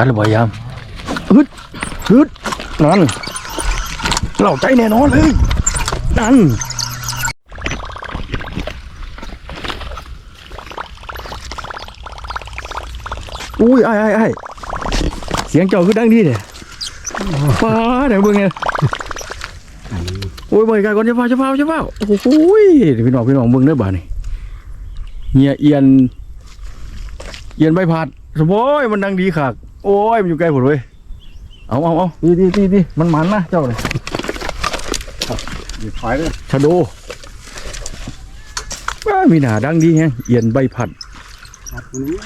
กันหรือบ่ยามฮึดฮึดนั่นเราใจแน่นอนเลยนั่นอุ้ยไอ้ไอ้ไอ้เสียงเจ้าคือดังดีเด้ฟ้าเดี๋ยวเบิ่งไงโอ้ยเบิ่งกันก่อนจะฟ้าจะฟ้าจะฟ้าโอ้โหยพี่น้องพี่น้องเบิ่งเด้อบ่านี่เงียเอียนเอียนใบพัดสบอยมันดังดีขาก โอ้ยมันอยู่ไกลผมเลยเอาเอาเอาดีดีดีดีมันมันนะเจ้าเลยหยิบถอยเลยชะโดว้ามีหนาดังดีแฮงเอียนใบพัดครับตรงนี้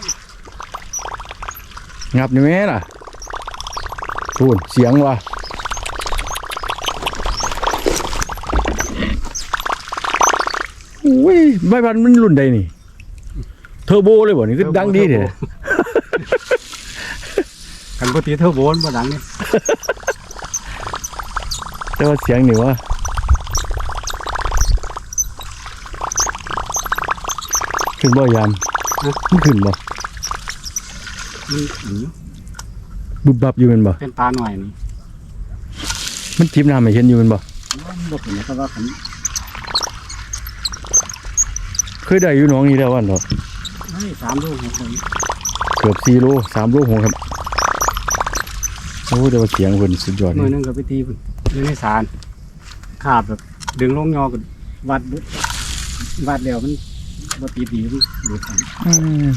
งับนี่แม่ล่ะพูนเสียงว่ะอุ้ยใบพัดมันรุ่นใดนี่ เทอร์โบเลยบ่นี่ก็ดังดีเด้ กันปกติเท่าโบนบ่ดังนี่แต่ว่าเสียงนี่ว่าขึ้นบ่ยามมันขึ้นบ่มันอืมบุบบับอยู่แมันบ่เป็นปลาหน่อยนี่มันจิบน้ำไม่เห็นอยู่แมันบ่มันบ่เป็นเพราะว่าขันเคยได้อยู่หน้องนี้แล้ววันเนาะเฮ้ยสามลูกหกคนเกือบ4โล3โลหกครับ โอ้แต่ว่าเสียงเพิ่นสุดยอดมือนี่หนึงก็ไปตีพุ่นอยู่ในสารขาบแบบ ดึงลงยอกันวัดเบิดวัดแล้วมันบ่ตีดีมันหลุดกันอืม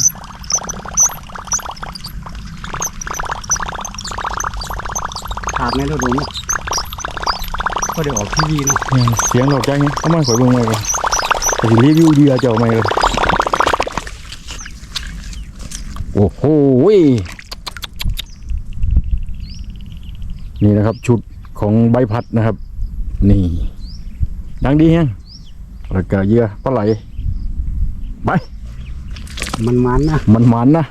ขาบในฤดูนี้ก็ได้ออกทีวีเนาะเสียงดอกจังนี่เอามาข่อยเบิ่งไว้ก่อนก็สิรีวิวเดียวเจ้าใหม่เลยโอ้โหย นี่นะครับ ชุดของใบพัดนะครับ นี่ดังดีแฮงแล้วก็เหยื่อปลาไหลไปมันมันนะมันมันนะ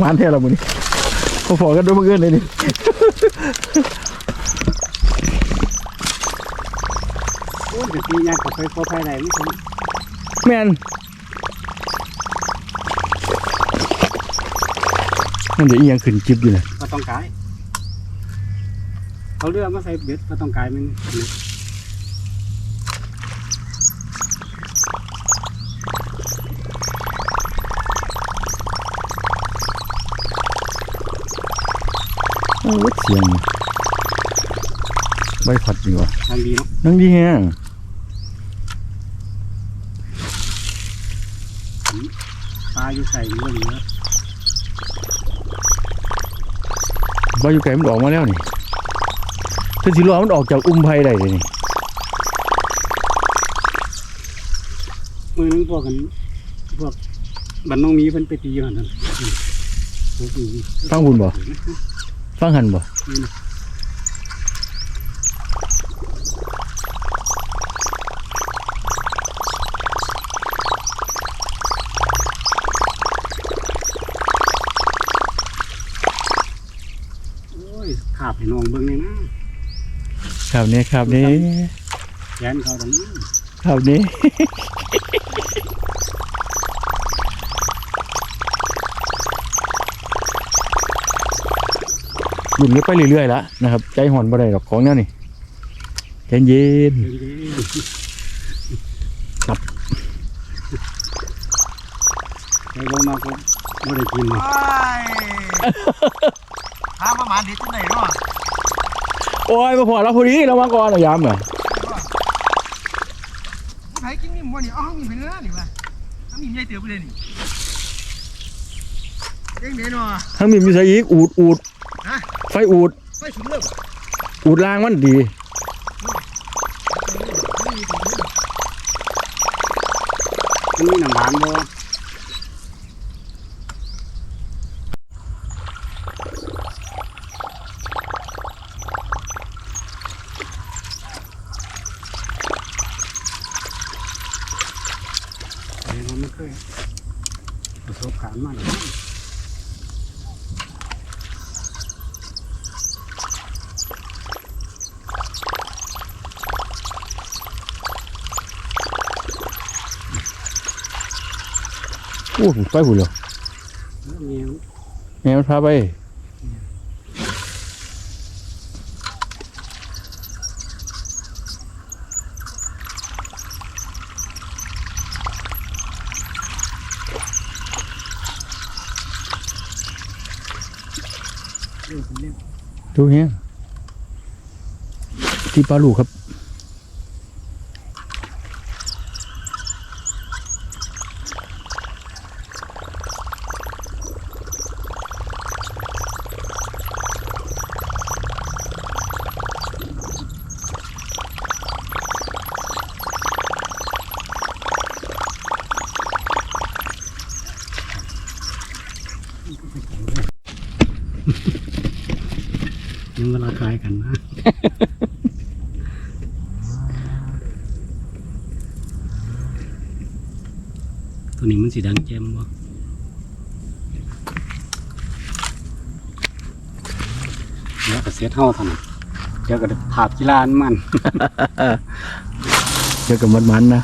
มันแท้ละมึงนี่พอๆกันด้วยเมื่อกี้เลยนี่โอ้ยจะตียากกับไฟพอไฟไหนไม่สนแมนมันเดี๋ยวอีหยังขึ้นจิบอยู่นะก็ต้องกาย เขาเลือกมาใส่เบ็ดก็ต้องกายมันนะโอ้ยเสียงใบพัดดีวะทางดีเนาะนั่งดีแฮงปลาอยู่ใส่เรื่องเยอะใบอยู่ไก่มันออกมาแล้วนี่ ถ้าสิรอมันออกจากอุ้มไผ่ได้เลยนี่มือนึงพวกกันพวกบันน้องมีเพิ่นไปตีอยู่หั่นนั่นอืมโอ้โหฟังคุณบ่ฟังหันบ่โอ้ยขาบให้น้องเบิ่งเลยนะ ครับนี้ครับนี้แขนเขาตรงนี้ครับนี้หลุนกันไปเรื่อยๆแล้วนะครับ ใจห่อนบ่ได้หรอกของแนั่นนี่ใจเย็นเด้งครับไปลงมาก็บ่ได้กินเลยพามาหมาดิที่ไหนเนาะโอ้ยมาพอแล้วพอดีเรามาก่อนเหรอยามเหรอไผกินมีหมวนี่เอาห้องมีไปเนื้อนี่วะถ้ามีใหญ่เตือไปเลยนี่เด้งเด้เนาะทั้งมีมีใส่อีกอูดอูดฮะไฟอูดไฟสุดเริ่มอูดล่างมันดีมันมีน้ำหวานบ่ เคยประสบการณ์มาเลยโอ้ไปหุ่นเหรอแมวแมวมันพาไป ดูเนี้ยที่ปลาลูกครับ สีดังแจ่มบ่แล้วก็เสียเท่าทัน เดี๋ยวก็ได้ภาพกีฬาอันมันเจอกับมันมันนะ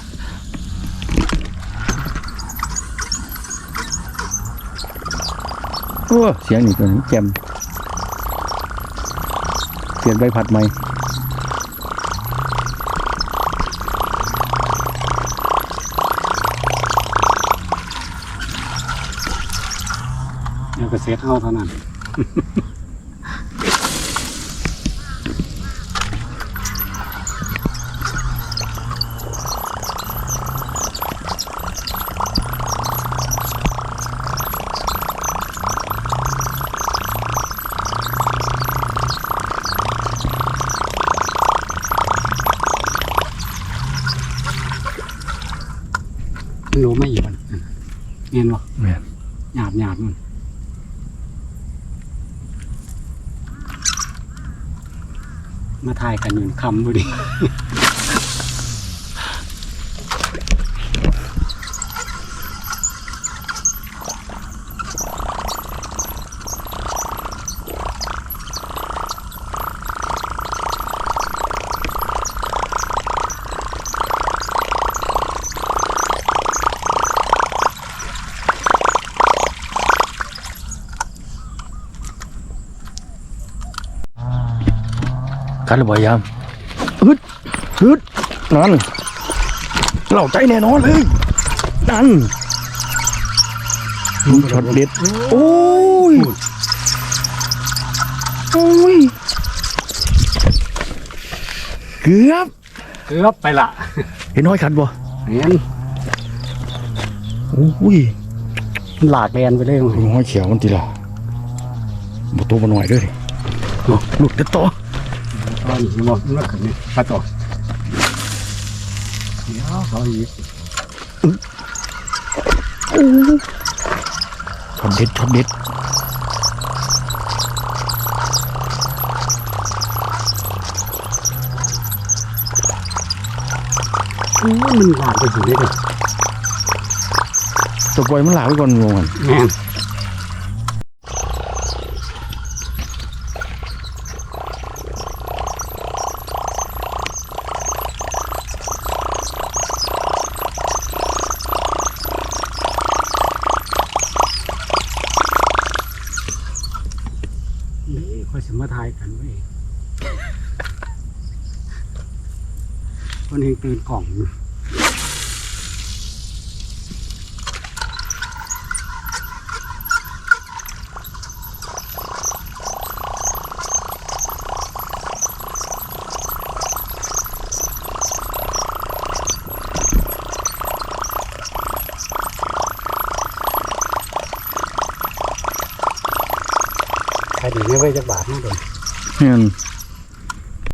โอ้เสียงนี่ตัวนี้แจ่มเปลี่ยนใบพัดใหม่ เดี๋ยวก็เสียเท่าเท่านั้นมันรู้ไม่อยู่มันเห็นบ่แม่นหยาบหยาบมัน มาถ่ายกันอยู่คำดูดิ กันหรือบ่ยามฮึดฮึดนั่นเราใจแน่นอนเลยนั่นลูกช็อตเด็ดโอ้ยโอ้ยเกือบเกือบไปละเห็นน้อยขันบ่เห็นโอ้ยมันหลากแลนไปเลยลุงห้อยเขียวมันทีละบ่ตัวบ่หน่อยเด้วยลูกลูกเด็ดต่อตอ นนี้บอกมันขึ้นนี่ปลาตกเดี๋ยวเขาอีกช็อตเด็ดช็อตเด็ดมันหลากไปถึงนี่เลยตัวปล่อยมันหลากไว้ก่อนงงกัน ค่อยสมาทายกันไว้ยคนเห็นตื่นกล่อง อยู่ใครดีไม่ไว้จักบาทนี่โดนเลย